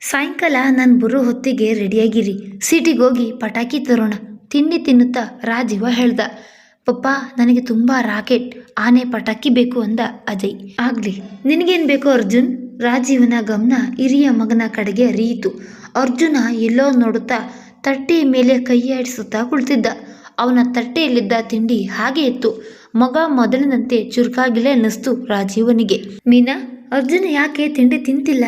ಸಾಯಂಕಾಲ ನಾನು ಬುರು ಹೊತ್ತಿಗೆ ರೆಡಿಯಾಗಿರಿ. ಸಿಟಿಗೆ ಹೋಗಿ ಪಟಾಕಿ ತರೋಣ. ತಿಂಡಿ ತಿನ್ನುತ್ತಾ ರಾಜೀವ ಹೇಳ್ದ. ಪಪ್ಪ, ನನಗೆ ತುಂಬ ರಾಕೆಟ್, ಆನೆ ಪಟಾಕಿ ಬೇಕು ಅಂದ ಅಜಯ್. ಆಗ್ಲಿ, ನಿನಗೇನು ಬೇಕು ಅರ್ಜುನ್? ರಾಜೀವನ ಗಮನ ಹಿರಿಯ ಮಗನ ಕಡೆಗೆ ಹರಿಯಿತು ಅರ್ಜುನ ಎಲ್ಲೋ ನೋಡುತ್ತಾ ತಟ್ಟೆಯ ಮೇಲೆ ಕೈಯಾಡಿಸುತ್ತಾ ಕುಳಿತಿದ್ದ. ಅವನ ತಟ್ಟೆಯಲ್ಲಿದ್ದ ತಿಂಡಿ ಹಾಗೆ ಇತ್ತು. ಮಗ ಮೊದಲಿನಂತೆ ಚುರುಕಾಗಿಲೇ ಅನ್ನಿಸ್ತು ರಾಜೀವನಿಗೆ. ಮೀನಾ, ಅರ್ಜುನ ಯಾಕೆ ತಿಂಡಿ ತಿಂತಿಲ್ಲ?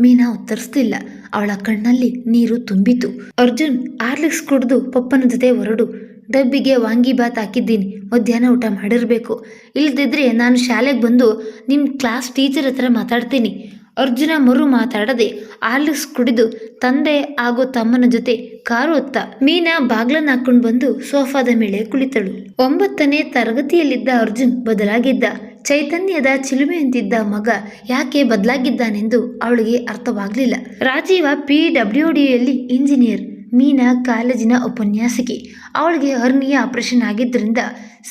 ಮೀನಾ ಉತ್ತರಿಸ್ತಿಲ್ಲ. ಅವಳ ಕಣ್ಣಲ್ಲಿ ನೀರು ತುಂಬಿತು ಅರ್ಜುನ್ ಆರ್ಲಿಕ್ಸ್ ಕುಡಿದು ಪಪ್ಪನ ಜೊತೆ ಹೊರಡು. ಡಬ್ಬಿಗೆ ವಾಂಗಿಬಾತ್ ಹಾಕಿದ್ದೀನಿ. ಮಧ್ಯಾಹ್ನ ಊಟ ಮಾಡಿರಬೇಕು. ಇಲ್ದಿದ್ರೆ ನಾನು ಶಾಲೆಗೆ ಬಂದು ನಿಮ್ಮ ಕ್ಲಾಸ್ ಟೀಚರ್ ಹತ್ರ ಮಾತಾಡ್ತೀನಿ. ಅರ್ಜುನ ಮರು ಮಾತಾಡದೆ ಆರ್ಲಿಕ್ಸ್ ಕುಡಿದು ತಂದೆ ಹಾಗೂ ತಮ್ಮನ ಜೊತೆ ಕಾರು ಹೊತ್ತ ಮೀನಾ ಬಾಗ್ಲನ್ನ ಹಾಕೊಂಡು ಬಂದು ಸೋಫಾದ ಮೇಲೆ ಕುಳಿತಳು. ಒಂಬತ್ತನೇ ತರಗತಿಯಲ್ಲಿದ್ದ ಅರ್ಜುನ್ ಬದಲಾಗಿದ್ದ. ಚೈತನ್ಯದ ಚಿಲುಮೆಯಂತಿದ್ದ ಮಗ ಯಾಕೆ ಬದಲಾಗಿದ್ದಾನೆಂದು ಅವಳಿಗೆ ಅರ್ಥವಾಗಲಿಲ್ಲ. ರಾಜೀವ ಪಿ ಡಬ್ಲ್ಯೂ ಡಿಯಲ್ಲಿ ಇಂಜಿನಿಯರ್, ಮೀನಾ ಕಾಲೇಜಿನ ಉಪನ್ಯಾಸಕಿ. ಅವಳಿಗೆ ಹರ್ನಿಯ ಆಪರೇಷನ್ ಆಗಿದ್ದರಿಂದ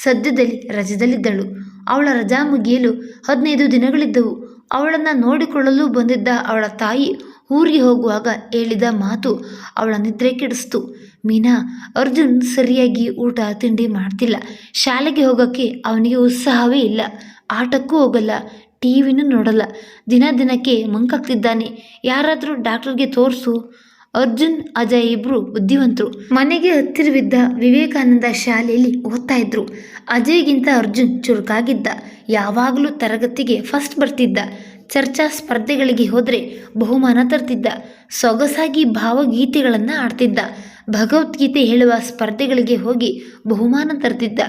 ಸದ್ಯದಲ್ಲಿ ರಜದಲ್ಲಿದ್ದಳು. ಅವಳ ರಜಾ ಮುಗಿಯಲು ಹದಿನೈದು ದಿನಗಳಿದ್ದವು. ಅವಳನ್ನು ನೋಡಿಕೊಳ್ಳಲು ಬಂದಿದ್ದ ಅವಳ ತಾಯಿ ಊರಿಗೆ ಹೋಗುವಾಗ ಹೇಳಿದ ಮಾತು ಅವಳ ನಿದ್ರೆ ಕೆಡಿಸ್ತು. ಮೀನಾ, ಅರ್ಜುನ್ ಸರಿಯಾಗಿ ಊಟ ತಿಂಡಿ ಮಾಡ್ತಿಲ್ಲ. ಶಾಲೆಗೆ ಹೋಗೋಕ್ಕೆ ಅವನಿಗೆ ಉತ್ಸಾಹವೇ ಇಲ್ಲ. ಆಟಕ್ಕೂ ಹೋಗಲ್ಲ ಟಿ ವಿನೂ ನೋಡಲ್ಲ. ದಿನ ದಿನಕ್ಕೆ ಮಂಕಾಗ್ತಿದ್ದಾನೆ. ಯಾರಾದರೂ ಡಾಕ್ಟರ್ಗೆ ತೋರಿಸು. ಅರ್ಜುನ್, ಅಜಯ್ ಇಬ್ರು ಬುದ್ಧಿವಂತರು. ಮನೆಗೆ ಹತ್ತಿರವಿದ್ದ ವಿವೇಕಾನಂದ ಶಾಲೆಯಲ್ಲಿ ಓದ್ತಾ ಇದ್ರು. ಅಜಯ್ಗಿಂತ ಅರ್ಜುನ್ ಚುರುಕಾಗಿದ್ದ. ಯಾವಾಗಲೂ ತರಗತಿಗೆ ಫಸ್ಟ್ ಬರ್ತಿದ್ದ. ಚರ್ಚಾ ಸ್ಪರ್ಧೆಗಳಿಗೆ ಹೋದರೆ ಬಹುಮಾನ ತರ್ತಿದ್ದ. ಸೊಗಸಾಗಿ ಭಾವಗೀತೆಗಳನ್ನು ಆಡ್ತಿದ್ದ ಭಗವದ್ಗೀತೆ ಹೇಳುವ ಸ್ಪರ್ಧೆಗಳಿಗೆ ಹೋಗಿ ಬಹುಮಾನ ತರ್ತಿದ್ದ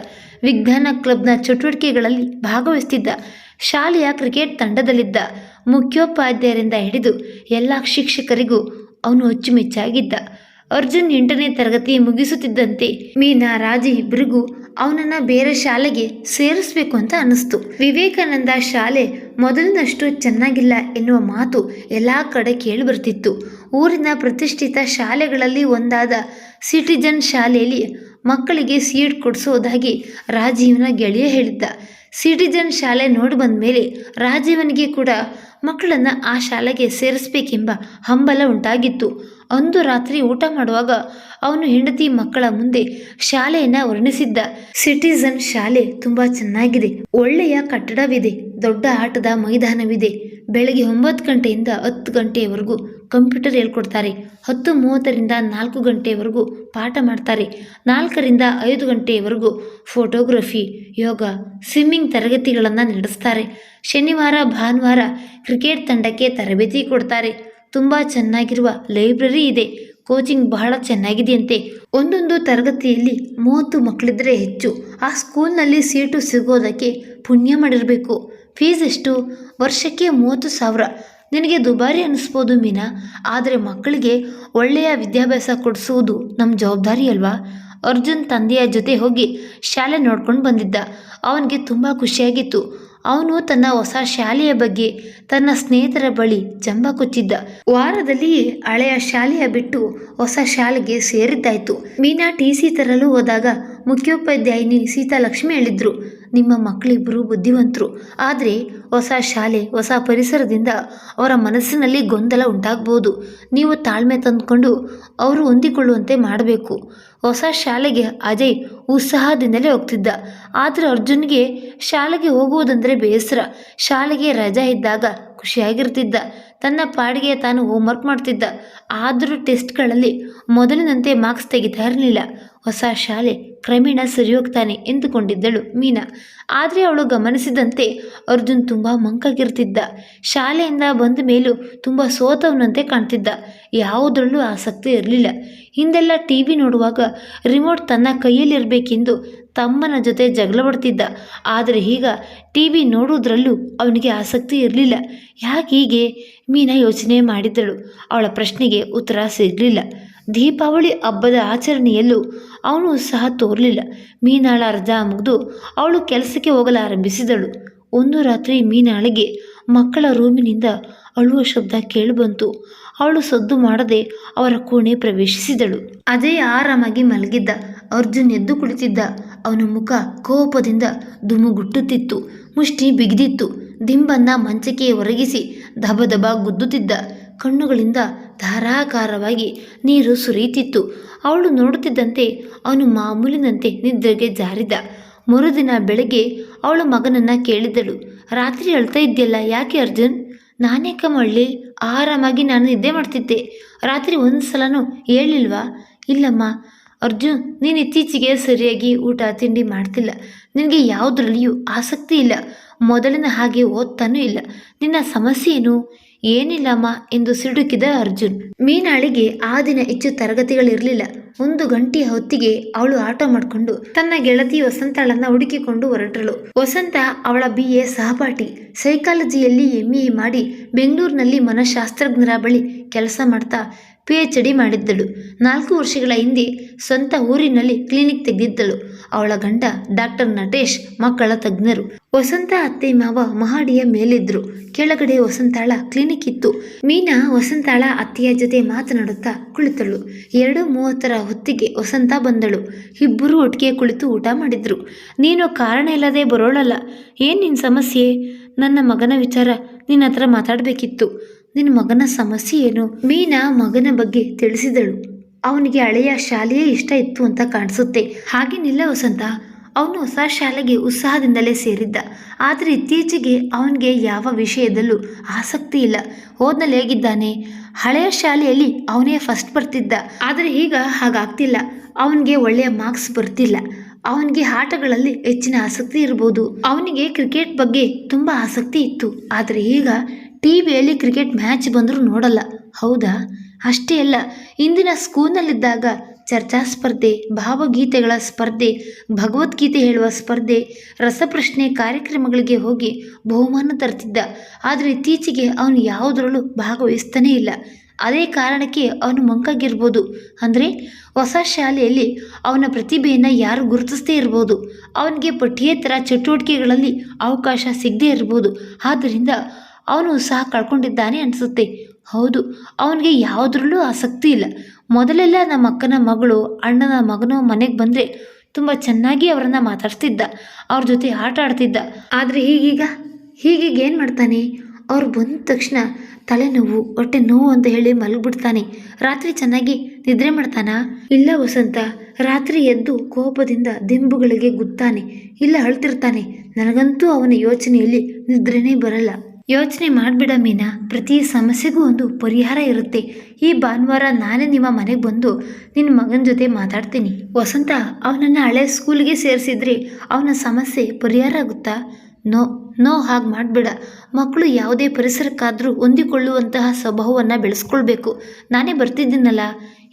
ವಿಜ್ಞಾನ ಕ್ಲಬ್ನ ಚಟುವಟಿಕೆಗಳಲ್ಲಿ ಭಾಗವಹಿಸ್ತಿದ್ದ ಶಾಲೆಯ ಕ್ರಿಕೆಟ್ ತಂಡದಲ್ಲಿದ್ದ ಮುಖ್ಯೋಪಾಧ್ಯಾಯರಿಂದ ಹಿಡಿದು ಎಲ್ಲ ಶಿಕ್ಷಕರಿಗೂ ಅವನು ಅಚ್ಚುಮೆಚ್ಚಾಗಿದ್ದ. ಅರ್ಜುನ್ ಎಂಟನೇ ತರಗತಿ ಮುಗಿಸುತ್ತಿದ್ದಂತೆ ಮೀನಾ ರಾಜಿ ಇಬ್ಬರಿಗೂ ಅವನನ್ನು ಬೇರೆ ಶಾಲೆಗೆ ಸೇರಿಸಬೇಕು ಅಂತ ಅನ್ನಿಸ್ತು. ವಿವೇಕಾನಂದ ಶಾಲೆ ಮೊದಲಿನಷ್ಟು ಚೆನ್ನಾಗಿಲ್ಲ ಎನ್ನುವ ಮಾತು ಎಲ್ಲ ಕಡೆ ಕೇಳಿಬರ್ತಿತ್ತು ಊರಿನ ಪ್ರತಿಷ್ಠಿತ ಶಾಲೆಗಳಲ್ಲಿ ಒಂದಾದ ಸಿಟಿಜನ್ ಶಾಲೆಯಲ್ಲಿ ಮಕ್ಕಳಿಗೆ ಸೀಟ್ ಕೊಡಿಸೋದಾಗಿ ರಾಜೀವನ ಗೆಳೆಯ ಹೇಳಿದ್ದ. ಸಿಟಿಜನ್ ಶಾಲೆ ನೋಡಿ ಬಂದ ಮೇಲೆ ರಾಜೀವನಿಗೆ ಕೂಡ ಮಕ್ಕಳನ್ನು ಆ ಶಾಲೆಗೆ ಸೇರಿಸ್ಬೇಕೆಂಬ ಹಂಬಲ ಉಂಟಾಗಿತ್ತು. ಅಂದು ರಾತ್ರಿ ಊಟ ಮಾಡುವಾಗ ಅವನು ಹೆಂಡತಿ ಮಕ್ಕಳ ಮುಂದೆ ಶಾಲೆಯನ್ನು ವರ್ಣಿಸಿದ್ದ. ಸಿಟಿಸನ್ ಶಾಲೆ ತುಂಬ ಚೆನ್ನಾಗಿದೆ. ಒಳ್ಳೆಯ ಕಟ್ಟಡವಿದೆ. ದೊಡ್ಡ ಆಟದ ಮೈದಾನವಿದೆ. ಬೆಳಗ್ಗೆ ಒಂಬತ್ತು ಗಂಟೆಯಿಂದ ಹತ್ತು ಗಂಟೆಯವರೆಗೂ ಕಂಪ್ಯೂಟರ್ ಹೇಳ್ಕೊಡ್ತಾರೆ. ಹತ್ತು ಮೂವತ್ತರಿಂದ ನಾಲ್ಕು ಗಂಟೆಯವರೆಗೂ ಪಾಠ ಮಾಡ್ತಾರೆ. ನಾಲ್ಕರಿಂದ ಐದು ಗಂಟೆಯವರೆಗೂ ಫೋಟೋಗ್ರಫಿ, ಯೋಗ, ಸ್ವಿಮ್ಮಿಂಗ್ ತರಗತಿಗಳನ್ನು ನಡೆಸ್ತಾರೆ. ಶನಿವಾರ, ಭಾನುವಾರ ಕ್ರಿಕೆಟ್ ತಂಡಕ್ಕೆ ತರಬೇತಿ ಕೊಡ್ತಾರೆ. ತುಂಬ ಚೆನ್ನಾಗಿರುವ ಲೈಬ್ರರಿ ಇದೆ. ಕೋಚಿಂಗ್ ಬಹಳ ಚೆನ್ನಾಗಿದೆಯಂತೆ. ಒಂದೊಂದು ತರಗತಿಯಲ್ಲಿ ಮೂವತ್ತು ಮಕ್ಕಳಿದ್ರೆ ಹೆಚ್ಚು. ಆ ಸ್ಕೂಲ್ನಲ್ಲಿ ಸೀಟು ಸಿಗೋದಕ್ಕೆ ಪುಣ್ಯ ಮಾಡಿರಬೇಕು. ಫೀಸ್ ಎಷ್ಟು? ವರ್ಷಕ್ಕೆ ಮೂವತ್ತು ಸಾವಿರ. ನಿನಗೆ ದುಬಾರಿ ಅನ್ನಿಸ್ಬೋದು ಮೀನಾ. ಆದರೆ ಮಕ್ಕಳಿಗೆ ಒಳ್ಳೆಯ ವಿದ್ಯಾಭ್ಯಾಸ ಕೊಡಿಸುವುದು ನಮ್ಮ ಜವಾಬ್ದಾರಿ ಅಲ್ವಾ? ಅರ್ಜುನ್ ತಂದೆಯ ಜೊತೆ ಹೋಗಿ ಶಾಲೆ ನೋಡ್ಕೊಂಡು ಬಂದಿದ್ದ. ಅವನಿಗೆ ತುಂಬ ಖುಷಿಯಾಗಿತ್ತು. ಅವನು ತನ್ನ ಹೊಸ ಶಾಲೆಯ ಬಗ್ಗೆ ತನ್ನ ಸ್ನೇಹಿತರ ಬಳಿ ಜಂಬ ಕೊಚ್ಚಿದ್ದ ವಾರದಲ್ಲಿ ಹಳೆಯ ಶಾಲೆಯ ಬಿಟ್ಟು ಹೊಸ ಶಾಲೆಗೆ ಸೇರಿದ್ದಾಯ್ತು. ಮೀನಾ ಟಿ ಸಿ ತರಲು ಹೋದಾಗ ಮುಖ್ಯೋಪಾಧ್ಯಾಯಿನಿ ಸೀತಾಲಕ್ಷ್ಮಿ ಹೇಳಿದ್ರು. ನಿಮ್ಮ ಮಕ್ಕಳಿಬ್ಬರು ಬುದ್ಧಿವಂತರು. ಆದರೆ ಹೊಸ ಶಾಲೆ, ಹೊಸ ಪರಿಸರದಿಂದ ಅವರ ಮನಸ್ಸಿನಲ್ಲಿ ಗೊಂದಲ ಉಂಟಾಗ್ಬೋದು. ನೀವು ತಾಳ್ಮೆ ತಂದುಕೊಂಡು ಅವರು ಹೊಂದಿಕೊಳ್ಳುವಂತೆ ಮಾಡಬೇಕು. ಹೊಸ ಶಾಲೆಗೆ ಅಜಯ್ ಉತ್ಸಾಹದಿಂದಲೇ ಹೋಗ್ತಿದ್ದ. ಆದರೆ ಅರ್ಜುನ್ಗೆ ಶಾಲೆಗೆ ಹೋಗುವುದಂದರೆ ಬೇಸರ. ಶಾಲೆಗೆ ರಜಾ ಇದ್ದಾಗ ಖುಷಿಯಾಗಿರ್ತಿದ್ದ. ತನ್ನ ಪಾಡಿಗೆ ತಾನು ಹೋಮ್ವರ್ಕ್ ಮಾಡ್ತಿದ್ದ. ಆದರೂ ಟೆಸ್ಟ್ಗಳಲ್ಲಿ ಮೊದಲಿನಂತೆ ಮಾರ್ಕ್ಸ್ ತೆಗಿತಾ ಇರಲಿಲ್ಲ ಹೊಸ ಶಾಲೆ ಕ್ರಮೇಣ ಸರಿಯೋಗ್ತಾನೆ ಎಂದುಕೊಂಡಿದ್ದಳು ಮೀನಾ. ಆದರೆ ಅವಳು ಗಮನಿಸಿದಂತೆ ಅರ್ಜುನ್ ತುಂಬ ಮಂಕಾಗಿರ್ತಿದ್ದ. ಶಾಲೆಯಿಂದ ಬಂದ ಮೇಲೂ ತುಂಬ ಸೋತವನಂತೆ ಕಾಣ್ತಿದ್ದ. ಯಾವುದರಲ್ಲೂ ಆಸಕ್ತಿ ಇರಲಿಲ್ಲ. ಹಿಂದೆಲ್ಲ ಟಿ ವಿ ನೋಡುವಾಗ ರಿಮೋಟ್ ತನ್ನ ಕೈಯಲ್ಲಿರಬೇಕೆಂದು ತಮ್ಮನ ಜೊತೆ ಜಗಳ ಬಡ್ತಿದ್ದ ಆದರೆ ಈಗ ಟಿ ವಿ ನೋಡುವುದರಲ್ಲೂ ಅವನಿಗೆ ಆಸಕ್ತಿ ಇರಲಿಲ್ಲ. ಯಾಕೆ ಹೀಗೆ? ಮೀನಾ ಯೋಚನೆ ಮಾಡಿದ್ದಳು. ಅವಳ ಪ್ರಶ್ನೆಗೆ ಉತ್ತರ ಸಿಗಲಿಲ್ಲ. ದೀಪಾವಳಿ ಹಬ್ಬದ ಆಚರಣೆಯಲ್ಲೂ ಅವನು ಸಹ ತೋರಲಿಲ್ಲ. ಮೀನಾಳ ಅರ್ಧ ಮುಗಿದು ಅವಳು ಕೆಲಸಕ್ಕೆ ಹೋಗಲಾರಂಭಿಸಿದಳು. ಒಂದು ರಾತ್ರಿ ಮೀನಾಳಿಗೆ ಮಕ್ಕಳ ರೂಮಿನಿಂದ ಅಳುವ ಶಬ್ದ ಕೇಳಿಬಂತು. ಅವಳು ಸದ್ದು ಮಾಡದೆ ಅವರ ಕೋಣೆ ಪ್ರವೇಶಿಸಿದಳು. ಅದೇ ಆರಾಮಾಗಿ ಮಲಗಿದ್ದ. ಅರ್ಜುನ್ ಎದ್ದು ಕುಳಿತಿದ್ದ. ಅವನ ಮುಖ ಕೋಪದಿಂದ ದುಮುಗುಟ್ಟುತ್ತಿತ್ತು ಮುಷ್ಟಿ ಬಿಗಿದಿತ್ತು. ದಿಂಬನ್ನ ಮಂಚಕ್ಕೆ ಒರಗಿಸಿ ದಬ ದಬ ಗುದ್ದುತ್ತಿದ್ದ. ಕಣ್ಣುಗಳಿಂದ ಧಾರಾಕಾರವಾಗಿ ನೀರು ಸುರಿಯುತ್ತಿತ್ತು. ಅವಳು ನೋಡುತ್ತಿದ್ದಂತೆ ಅವನು ಮಾಮೂಲಿನಂತೆ ನಿದ್ರೆಗೆ ಜಾರಿದ. ಮರುದಿನ ಬೆಳಗ್ಗೆ ಅವಳು ಮಗನನ್ನ ಕೇಳಿದಳು. ರಾತ್ರಿ ಅಳ್ತಾ ಇದ್ದೆಲ್ಲ ಯಾಕೆ ಅರ್ಜುನ್? ನಾನೇಕ ಮಳ್ಳಿ ಆರಾಮಾಗಿ ನಾನು ನಿದ್ದೆ ಮಾಡ್ತಿದ್ದೆ. ರಾತ್ರಿ ಒಂದು ಸಲನೂ ಹೇಳಿಲ್ವಾ? ಇಲ್ಲಮ್ಮ, ಅರ್ಜುನ್, ನೀನು ಇತ್ತೀಚೆಗೆ ಸರಿಯಾಗಿ ಊಟ, ತಿಂಡಿ ಮಾಡ್ತಿಲ್ಲ. ನಿನಗೆ ಯಾವುದರಲ್ಲಿಯೂ ಆಸಕ್ತಿ ಇಲ್ಲ. ಮೊದಲಿನ ಹಾಗೆ ಓದ್ತಾನೂ ಇಲ್ಲ. ನಿನ್ನ ಸಮಸ್ಯೆ ಏನು? ಏನಿಲ್ಲಮ್ಮ ಎಂದು ಸಿಡುಕಿದ ಅರ್ಜುನ್. ಮೀನಾಳಿಗೆ ಆ ದಿನ ಹೆಚ್ಚು ತರಗತಿಗಳಿರಲಿಲ್ಲ. ಒಂದು ಗಂಟೆಯ ಹೊತ್ತಿಗೆ ಅವಳು ಆಟ ಮಾಡಿಕೊಂಡು ತನ್ನ ಗೆಳತಿ ವಸಂತಳನ್ನ ಹುಡುಕಿಕೊಂಡು ಹೊರಟಳು. ವಸಂತ ಅವಳ ಬಿ ಎ ಸಹಪಾಠಿ. ಸೈಕಾಲಜಿಯಲ್ಲಿ ಎಂ ಮಾಡಿ ಬೆಂಗಳೂರಿನಲ್ಲಿ ಮನಃಶಾಸ್ತ್ರಜ್ಞರ ಬಳಿ ಕೆಲಸ ಮಾಡ್ತಾ ಪಿ ಎಚ್ ಡಿ ಮಾಡಿದ್ದಳು. ನಾಲ್ಕು ವರ್ಷಗಳ ಹಿಂದೆ ಸ್ವಂತ ಊರಿನಲ್ಲಿ ಕ್ಲಿನಿಕ್ ತೆಗೆದಿದ್ದಳು. ಅವಳ ಗಂಡ ಡಾಕ್ಟರ್ ನಟೇಶ್, ಮಕ್ಕಳ ತಜ್ಞರು. ವಸಂತ ಅತ್ತೆ ಮಾವ ಮಹಡಿಯ ಮೇಲಿದ್ರು. ಕೆಳಗಡೆ ವಸಂತಾಳ ಕ್ಲಿನಿಕ್ ಇತ್ತು. ಮೀನಾ ವಸಂತಾಳ ಅತ್ತೆಯ ಜೊತೆ ಮಾತನಾಡುತ್ತಾ ಕುಳಿತಳು. ಎರಡು ಮೂವತ್ತರ ಹೊತ್ತಿಗೆ ವಸಂತ ಬಂದಳು. ಇಬ್ಬರು ಒಟ್ಟಿಗೆ ಕುಳಿತು ಊಟ ಮಾಡಿದ್ರು. ನೀನು ಕಾರಣ ಇಲ್ಲದೆ ಬರೋಳಲ್ಲ. ಏನು ನಿನ್ನ ಸಮಸ್ಯೆ? ನನ್ನ ಮಗನ ವಿಚಾರ ನಿನ್ನ ಹತ್ರ ಮಾತಾಡಬೇಕಿತ್ತು. ನಿನ್ನ ಮಗನ ಸಮಸ್ಯೆ ಏನು? ಮೀನಾ ಮಗನ ಬಗ್ಗೆ ತಿಳಿಸಿದಳು. ಅವನಿಗೆ ಹಳೆಯ ಶಾಲೆಯೇ ಇಷ್ಟ ಇತ್ತು ಅಂತ ಕಾಣಿಸುತ್ತೆ. ಹಾಗೇನಿಲ್ಲ ವಸಂತ. ಅವನು ಹೊಸ ಶಾಲೆಗೆ ಉತ್ಸಾಹದಿಂದಲೇ ಸೇರಿದ್ದ. ಆದರೆ ಇತ್ತೀಚೆಗೆ ಅವನಿಗೆ ಯಾವ ವಿಷಯದಲ್ಲೂ ಆಸಕ್ತಿ ಇಲ್ಲ. ಹೋದ್ನಲ್ಲಿ ಹೇಗಿದ್ದಾನೆ? ಹಳೆಯ ಶಾಲೆಯಲ್ಲಿ ಅವನೇ ಫಸ್ಟ್ ಬರ್ತಿದ್ದ. ಆದರೆ ಈಗ ಹಾಗಾಗ್ತಿಲ್ಲ. ಅವನಿಗೆ ಒಳ್ಳೆಯ ಮಾರ್ಕ್ಸ್ ಬರ್ತಿಲ್ಲ. ಅವನಿಗೆ ಆಟಗಳಲ್ಲಿ ಹೆಚ್ಚಿನ ಆಸಕ್ತಿ ಇರ್ಬೋದು. ಅವನಿಗೆ ಕ್ರಿಕೆಟ್ ಬಗ್ಗೆ ತುಂಬ ಆಸಕ್ತಿ ಇತ್ತು. ಆದರೆ ಈಗ ಟಿ ವಿಯಲ್ಲಿ ಕ್ರಿಕೆಟ್ ಮ್ಯಾಚ್ ಬಂದರೂ ನೋಡಲ್ಲ. ಹೌದಾ? ಅಷ್ಟೇ ಅಲ್ಲ, ಇಂದಿನ ಸ್ಕೂಲ್ನಲ್ಲಿದ್ದಾಗ ಚರ್ಚಾ ಸ್ಪರ್ಧೆ, ಭಾವಗೀತೆಗಳ ಸ್ಪರ್ಧೆ, ಭಗವದ್ಗೀತೆ ಹೇಳುವ ಸ್ಪರ್ಧೆ, ರಸಪ್ರಶ್ನೆ ಕಾರ್ಯಕ್ರಮಗಳಿಗೆ ಹೋಗಿ ಬಹುಮಾನ ತರ್ತಿದ್ದ. ಆದರೆ ಇತ್ತೀಚೆಗೆ ಅವನು ಯಾವುದರಲ್ಲೂ ಭಾಗವಹಿಸ್ತಾನೇ ಇಲ್ಲ. ಅದೇ ಕಾರಣಕ್ಕೆ ಅವನು ಮಂಕಾಗಿರ್ಬೋದು. ಅಂದರೆ ಹೊಸ ಶಾಲೆಯಲ್ಲಿ ಅವನ ಪ್ರತಿಭೆಯನ್ನು ಯಾರು ಗುರುತಿಸದೇ ಇರ್ಬೋದು. ಅವನಿಗೆ ಪಠ್ಯೇತರ ಚಟುವಟಿಕೆಗಳಲ್ಲಿ ಅವಕಾಶ ಸಿಗದೇ ಇರ್ಬೋದು. ಆದ್ದರಿಂದ ಅವನು ಉತ್ಸಾಹ ಕಳ್ಕೊಂಡಿದ್ದಾನೆ ಅನಿಸುತ್ತೆ. ಹೌದು, ಅವನಿಗೆ ಯಾವುದ್ರಲ್ಲೂ ಆಸಕ್ತಿ ಇಲ್ಲ. ಮೊದಲೆಲ್ಲ ನಮ್ಮ ಅಕ್ಕನ ಮಗಳು, ಅಣ್ಣನ ಮಗನು ಮನೆಗೆ ಬಂದರೆ ತುಂಬ ಚೆನ್ನಾಗಿ ಅವರನ್ನು ಮಾತಾಡ್ತಿದ್ದ, ಅವ್ರ ಜೊತೆ ಆಟ ಆಡ್ತಿದ್ದ. ಆದರೆ ಹೀಗೀಗ ಹೀಗೀಗ ಏನು ಮಾಡ್ತಾನೆ? ಅವ್ರು ಬಂದ ತಕ್ಷಣ ತಲೆನೋವು, ಹೊಟ್ಟೆ ನೋವು ಅಂತ ಹೇಳಿ ಮಲಗಿಬಿಡ್ತಾನೆ. ರಾತ್ರಿ ಚೆನ್ನಾಗಿ ನಿದ್ರೆ ಮಾಡ್ತಾನಾ? ಇಲ್ಲ ವಸಂತ, ರಾತ್ರಿ ಎದ್ದು ಕೋಪದಿಂದ ದಿಂಬುಗಳಿಗೆ ಗುತ್ತಾನೆ ಇಲ್ಲ ಅಳ್ತಿರ್ತಾನೆ. ನನಗಂತೂ ಅವನ ಯೋಚನೆಯಲ್ಲಿ ನಿದ್ರೆನೇ ಬರಲ್ಲ. ಯೋಚನೆ ಮಾಡಿಬಿಡ ಮೀನಾ. ಪ್ರತಿ ಸಮಸ್ಯೆಗೂ ಒಂದು ಪರಿಹಾರ ಇರುತ್ತೆ. ಈ ಭಾನುವಾರ ನಾನೇ ನಿಮ್ಮ ಮನೆಗೆ ಬಂದು ನಿನ್ನ ಮಗನ ಜೊತೆ ಮಾತಾಡ್ತೀನಿ. ವಸಂತ, ಅವನನ್ನು ಹಳೆ ಸ್ಕೂಲ್ಗೆ ಸೇರಿಸಿದ್ರೆ ಅವನ ಸಮಸ್ಯೆ ಪರಿಹಾರ ಆಗುತ್ತಾ? ನೋ ನೋ ಹಾಗೆ ಮಾಡಬೇಡ. ಮಕ್ಕಳು ಯಾವುದೇ ಪರಿಸರಕ್ಕಾದರೂ ಹೊಂದಿಕೊಳ್ಳುವಂತಹ ಸ್ವಭಾವವನ್ನು ಬೆಳೆಸ್ಕೊಳ್ಬೇಕು. ನಾನೇ ಬರ್ತಿದ್ದೀನಲ್ಲ.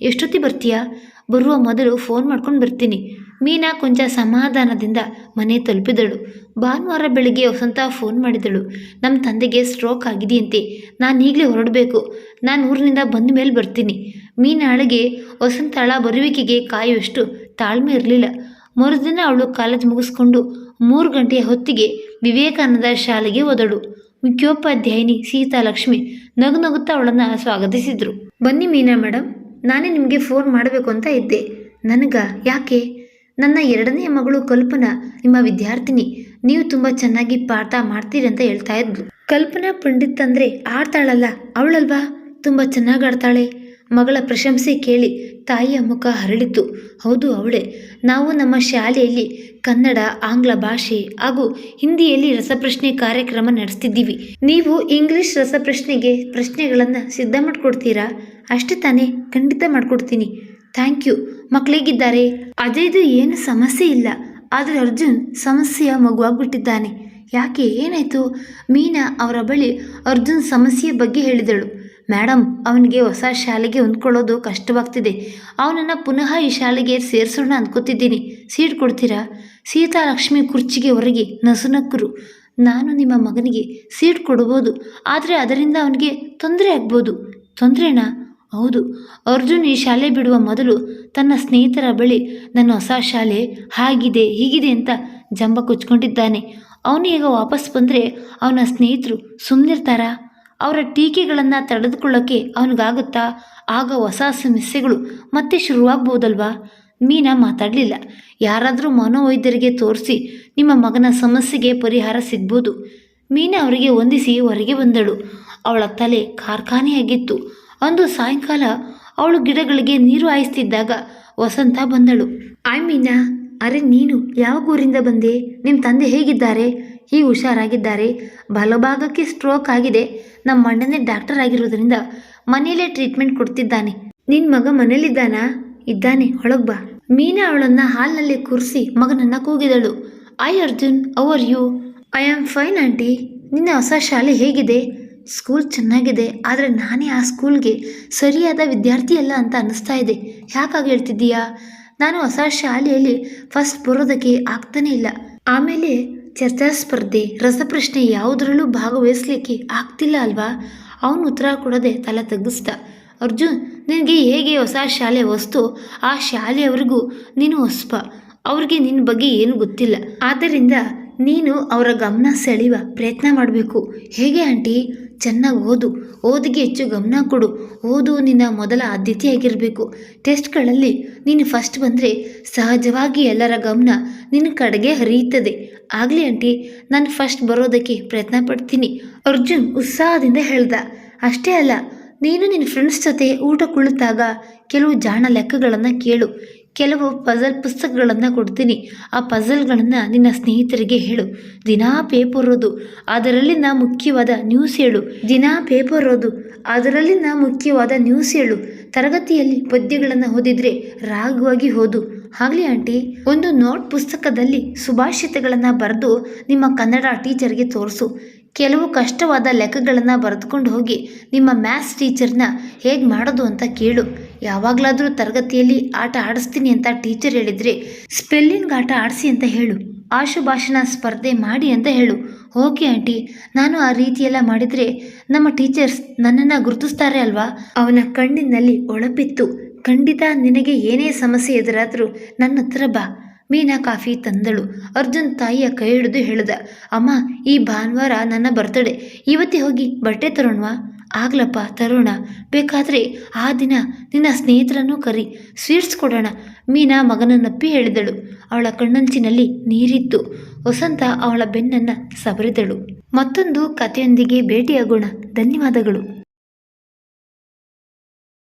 ಎಷ್ಟೊತ್ತಿ ಬರ್ತೀಯಾ? ಬರುವ ಮೊದಲು ಫೋನ್ ಮಾಡ್ಕೊಂಡು ಬರ್ತೀನಿ. ಮೀನಾ ಕೊಂಚ ಸಮಾಧಾನದಿಂದ ಮನೆ ತಲುಪಿದಳು. ಭಾನುವಾರ ಬೆಳಿಗ್ಗೆ ವಸಂತ ಫೋನ್ ಮಾಡಿದಳು. ನಮ್ಮ ತಂದೆಗೆ ಸ್ಟ್ರೋಕ್ ಆಗಿದೆಯಂತೆ. ನಾನು ಈಗಲೇ ಹೊರಡಬೇಕು. ನಾನು ಊರಿನಿಂದ ಬಂದ ಮೇಲೆ ಬರ್ತೀನಿ. ಮೀನಾಳಿಗೆ ವಸಂತಳ ಬರುವಿಕೆಗೆ ಕಾಯುವಷ್ಟು ತಾಳ್ಮೆ ಇರಲಿಲ್ಲ. ಮರುದಿನ ಅವಳು ಕಾಲೇಜ್ ಮುಗಿಸ್ಕೊಂಡು ಮೂರು ಗಂಟೆಯ ಹೊತ್ತಿಗೆ ವಿವೇಕಾನಂದ ಶಾಲೆಗೆ ಹೋದಳು. ಮುಖ್ಯೋಪಾಧ್ಯಾಯಿನಿ ಸೀತಾಲಕ್ಷ್ಮಿ ನಗು ನಗುತ್ತಾ ಅವಳನ್ನು ಸ್ವಾಗತಿಸಿದರು. ಬನ್ನಿ ಮೀನಾ ಮೇಡಮ್ ನಾನೇ ನಿಮಗೆ ಫೋನ್ ಮಾಡಬೇಕು ಅಂತ ಇದ್ದೆ. ನನಗ? ಯಾಕೆ? ನನ್ನ ಎರಡನೇ ಮಗಳು ಕಲ್ಪನಾ, ನಿಮ್ಮ ವಿದ್ಯಾರ್ಥಿನಿ. ನೀವು ತುಂಬ ಚೆನ್ನಾಗಿ ಪಾಠ ಮಾಡ್ತೀರಿ ಅಂತ ಹೇಳ್ತಾ ಇದ್ಲು. ಕಲ್ಪನಾ ಪಂಡಿತ್ ಅಂದರೆ ಆಡ್ತಾಳಲ್ಲ, ಅವಳಲ್ವಾ? ತುಂಬ ಚೆನ್ನಾಗಿ ಆಡ್ತಾಳೆ. ಮಗಳ ಪ್ರಶಂಸೆ ಕೇಳಿ ತಾಯಿಯ ಮುಖ ಹರಳಿತು. ಹೌದು, ಅವಳೇ. ನಾವು ನಮ್ಮ ಶಾಲೆಯಲ್ಲಿ ಕನ್ನಡ, ಆಂಗ್ಲ ಭಾಷೆ ಹಾಗೂ ಹಿಂದಿಯಲ್ಲಿ ರಸಪ್ರಶ್ನೆ ಕಾರ್ಯಕ್ರಮ ನಡೆಸ್ತಿದ್ದೀವಿ. ನೀವು ಇಂಗ್ಲಿಷ್ ರಸಪ್ರಶ್ನೆಗೆ ಪ್ರಶ್ನೆಗಳನ್ನು ಸಿದ್ಧ ಮಾಡಿಕೊಡ್ತೀರಾ? ಅಷ್ಟೇ ತಾನೇ, ಖಂಡಿತ ಮಾಡಿಕೊಡ್ತೀನಿ. Thank you. ಮಕ್ಕಳಿಗಿದ್ದಾರೆ ಅಜಯ್ದು ಏನು ಸಮಸ್ಯೆ ಇಲ್ಲ. ಆದರೆ ಅರ್ಜುನ್ ಸಮಸ್ಯೆಯ ಮಗುವಾಗ್ಬಿಟ್ಟಿದ್ದಾನೆ. ಯಾಕೆ? ಏನಾಯಿತು? ಮೀನಾ ಅವರ ಬಳಿ ಅರ್ಜುನ್ ಸಮಸ್ಯೆಯ ಬಗ್ಗೆ ಹೇಳಿದಳು. ಮೇಡಮ್ ಅವನಿಗೆ ಹೊಸ ಶಾಲೆಗೆ ಹೊಂದ್ಕೊಳ್ಳೋದು ಕಷ್ಟವಾಗ್ತಿದೆ. ಅವನನ್ನು ಪುನಃ ಈ ಶಾಲೆಗೆ ಸೇರಿಸೋಣ ಅಂದ್ಕೋತಿದ್ದೀನಿ ಸೀಟ್ ಕೊಡ್ತೀರಾ? ಸೀತಾಲಕ್ಷ್ಮಿ ಕುರ್ಚಿಗೆ ಹೊರಗೆ ನಸುನಕ್ಕರು ನಾನು ನಿಮ್ಮ ಮಗನಿಗೆ ಸೀಟ್ ಕೊಡ್ಬೋದು. ಆದರೆ ಅದರಿಂದ ಅವನಿಗೆ ತೊಂದರೆ ಆಗ್ಬೋದು. ತೊಂದರೆನಾ? ಹೌದು, ಅರ್ಜುನ್ ಈ ಶಾಲೆ ಬಿಡುವ ಮೊದಲು ತನ್ನ ಸ್ನೇಹಿತರ ಬಳಿ ನನ್ನ ಹೊಸ ಶಾಲೆ ಹಾಗಿದೆ, ಹೀಗಿದೆ ಅಂತ ಜಂಬ ಕೊಚ್ಕೊಂಡಿದ್ದಾನೆ ಅವನು ಈಗ ವಾಪಸ್ ಬಂದರೆ ಅವನ ಸ್ನೇಹಿತರು ಸುಮ್ಮನಿರ್ತಾರಾ ಅವರ ಟೀಕೆಗಳನ್ನು ತಡೆದುಕೊಳ್ಳೋಕ್ಕೆ ಅವನಿಗಾಗುತ್ತಾ? ಆಗ ಹೊಸ ಸಮಸ್ಯೆಗಳು ಮತ್ತೆ ಶುರುವಾಗ್ಬೋದಲ್ವಾ? ಮೀನಾ ಮಾತಾಡಲಿಲ್ಲ. ಯಾರಾದರೂ ಮನೋವೈದ್ಯರಿಗೆ ತೋರಿಸಿ ನಿಮ್ಮ ಮಗನ ಸಮಸ್ಯೆಗೆ ಪರಿಹಾರ ಸಿಗ್ಬೋದು. ಮೀನಾ ಅವರಿಗೆ ಹೊಂದಿಸಿ ಹೊರಗೆ ಬಂದಳು. ಅವಳ ತಲೆ ಕಾರ್ಖಾನೆಯಾಗಿತ್ತು. ಒಂದು ಸಾಯಂಕಾಲ ಅವಳು ಗಿಡಗಳಿಗೆ ನೀರು ಹಾಯಿಸ್ತಿದ್ದಾಗ ವಸಂತ ಬಂದಳು. ಐ ಮೀನಾ, ಅರೆ ನೀನು ಯಾವ ಊರಿಂದ ಬಂದೆ? ನಿಮ್ಮ ತಂದೆ ಹೇಗಿದ್ದಾರೆ ಹೀಗೆ ಹುಷಾರಾಗಿದ್ದಾರೆ. ಬಲಭಾಗಕ್ಕೆ ಸ್ಟ್ರೋಕ್ ಆಗಿದೆ. ನಮ್ಮ ಅಣ್ಣನೇ ಡಾಕ್ಟರ್ ಆಗಿರೋದ್ರಿಂದ ಮನೆಯಲ್ಲೇ ಟ್ರೀಟ್ಮೆಂಟ್ ಕೊಡ್ತಿದ್ದಾನೆ. ನಿನ್ನ ಮಗ ಮನೇಲಿದ್ದಾನಾ? ಇದ್ದಾನೆ, ಹೊಳಗ್ ಬಾ. ಮೀನಾ ಅವಳನ್ನ ಹಾಲ್ನಲ್ಲಿ ಕೂರಿಸಿ ಮಗನನ್ನ ಕೂಗಿದಳು. Hi Arjun how are you? I am fine, aunty. ನಿನ್ನ ಹೊಸ ಶಾಲೆ ಹೇಗಿದೆ? ಸ್ಕೂಲ್ ಚೆನ್ನಾಗಿದೆ, ಆದರೆ ನಾನೇ ಆ ಸ್ಕೂಲ್ಗೆ ಸರಿಯಾದ ವಿದ್ಯಾರ್ಥಿ ಅಲ್ಲ ಅಂತ ಅನ್ನಿಸ್ತಾ ಇದೆ. ಯಾಕಾಗಿ ಹೇಳ್ತಿದ್ದೀಯಾ? ನಾನು ಹೊಸ ಶಾಲೆಯಲ್ಲಿ ಫಸ್ಟ್ ಬರೋದಕ್ಕೆ ಆಗ್ತಾನೇ ಇಲ್ಲ. ಆಮೇಲೆ ಚರ್ಚಾ ಸ್ಪರ್ಧೆ, ರಸಪ್ರಶ್ನೆ ಯಾವುದರಲ್ಲೂ ಭಾಗವಹಿಸ್ಲಿಕ್ಕೆ ಆಗ್ತಿಲ್ಲ ಅಲ್ವಾ? ಅವನು ಉತ್ತರ ಕೊಡದೆ ತಲೆ ತಗ್ಗಿಸ್ದ. ಅರ್ಜುನ್, ನಿನಗೆ ಹೇಗೆ ಹೊಸ ಶಾಲೆ ವಸ್ತು ಆ ಶಾಲೆಯವರಿಗೂ ನೀನು ಹೊಸ್ಪ. ಅವ್ರಿಗೆ ನಿನ್ನ ಬಗ್ಗೆ ಏನು ಗೊತ್ತಿಲ್ಲ. ಆದ್ದರಿಂದ ನೀನು ಅವರ ಗಮನ ಸೆಳೆಯುವ ಪ್ರಯತ್ನ ಮಾಡಬೇಕು. ಹೇಗೆ ಆಂಟಿ? ಚೆನ್ನಾಗಿ ಓದು. ಓದಿಗೆ ಹೆಚ್ಚು ಗಮನ ಕೊಡು. ಓದು ನಿನ್ನ ಮೊದಲ ಆದ್ಯತೆಯಾಗಿರಬೇಕು. ಟೆಸ್ಟ್ಗಳಲ್ಲಿ ನೀನು ಫಸ್ಟ್ ಬಂದರೆ ಸಹಜವಾಗಿ ಎಲ್ಲರ ಗಮನ ನಿನ್ನ ಕಡೆಗೆ ಹರಿಯುತ್ತದೆ. ಆಗಲಿ ಆಂಟಿ, ನಾನು ಫಸ್ಟ್ ಬರೋದಕ್ಕೆ ಪ್ರಯತ್ನ ಪಡ್ತೀನಿ. ಅರ್ಜುನ್ ಉತ್ಸಾಹದಿಂದ ಹೇಳ್ದ. ಅಷ್ಟೇ ಅಲ್ಲ, ನೀನು ನಿನ್ನ ಫ್ರೆಂಡ್ಸ್ ಜೊತೆ ಊಟ ಕುಳಿತಾಗ ಕೆಲವು ಜಾಣ ಲೆಕ್ಕಗಳನ್ನು ಕೇಳು. ಕೆಲವು ಪಜಲ್ ಪುಸ್ತಕಗಳನ್ನು ಕೊಡ್ತೀನಿ. ಆ ಪಜಲ್ಗಳನ್ನು ನಿನ್ನ ಸ್ನೇಹಿತರಿಗೆ ಹೇಳು. ದಿನಾ ಪೇಪರ್ ಓದು. ಅದರಲ್ಲಿನ ಮುಖ್ಯವಾದ ನ್ಯೂಸ್ ಹೇಳು. ದಿನಾ ಪೇಪರ್ ಓದು. ಅದರಲ್ಲಿನ ಮುಖ್ಯವಾದ ನ್ಯೂಸ್ ಹೇಳು. ತರಗತಿಯಲ್ಲಿ ಪದ್ಯಗಳನ್ನು ಓದಿದ್ರೆ ರಾಗವಾಗಿ ಓದು. ಆಗಲಿ ಆಂಟಿ, ಒಂದು ನೋಟ್ ಪುಸ್ತಕದಲ್ಲಿ ಸುಭಾಷಿತಗಳನ್ನು ಬರೆದು ನಿಮ್ಮ ಕನ್ನಡ ಟೀಚರ್ಗೆ ತೋರಿಸು. ಕೆಲವು ಕಷ್ಟವಾದ ಲೆಕ್ಕಗಳನ್ನು ಬರೆದುಕೊಂಡು ಹೋಗಿ ನಿಮ್ಮ ಮ್ಯಾಥ್ಸ್ ಟೀಚರ್ನ ಹೇಗೆ ಮಾಡೋದು ಅಂತ ಕೇಳು. ಯಾವಾಗಲಾದರೂ ತರಗತಿಯಲ್ಲಿ ಆಟ ಆಡಿಸ್ತೀನಿ ಅಂತ ಟೀಚರ್ ಹೇಳಿದರೆ, ಸ್ಪೆಲ್ಲಿಂಗ್ ಆಟ ಆಡಿಸಿ ಅಂತ ಹೇಳು, ಆಶುಭಾಷಣ ಸ್ಪರ್ಧೆ ಮಾಡಿ ಅಂತ ಹೇಳು. ಓಕೆ ಆಂಟಿ, ನಾನು ಆ ರೀತಿಯೆಲ್ಲ ಮಾಡಿದರೆ ನಮ್ಮ ಟೀಚರ್ಸ್ ನನ್ನನ್ನು ಗುರುತಿಸ್ತಾರೆ ಅಲ್ವಾ? ಅವನ ಕಣ್ಣಿನಲ್ಲಿ ಒಳಪಿತ್ತು. ಖಂಡಿತ ನಿನಗೆ ಏನೇ ಸಮಸ್ಯೆ ಎದುರಾದರೂ ನನ್ನ ಹತ್ರ ಬಾ. ಮೀನಾ ಕಾಫಿ ತಂದಳು. ಅರ್ಜುನ್ ತಾಯಿಯ ಕೈ ಹಿಡಿದು ಹೇಳಿದ, ಅಮ್ಮ, ಈ ಭಾನುವಾರ ನನ್ನ ಬರ್ತಡೆ ಇವತ್ತೇ ಹೋಗಿ ಬಟ್ಟೆ ತರೋಣವಾ? ಆಗ್ಲಪ್ಪ ತರುಣ, ಬೇಕಾದರೆ ಆ ದಿನ ನಿನ್ನ ಸ್ನೇಹಿತರನ್ನು ಕರಿ ಸ್ವೀಟ್ಸ್ ಕೊಡೋಣ ಮೀನಾ ಮಗನನ್ನಪ್ಪಿ ಹೇಳಿದಳು. ಅವಳ ಕಣ್ಣಂಚಿನಲ್ಲಿ ನೀರಿತ್ತು. ವಸಂತ ಅವಳ ಬೆನ್ನನ್ನು ಸಬರಿದಳು ಮತ್ತೊಂದು ಕಥೆಯೊಂದಿಗೆ ಭೇಟಿಯಾಗೋಣ. ಧನ್ಯವಾದಗಳು.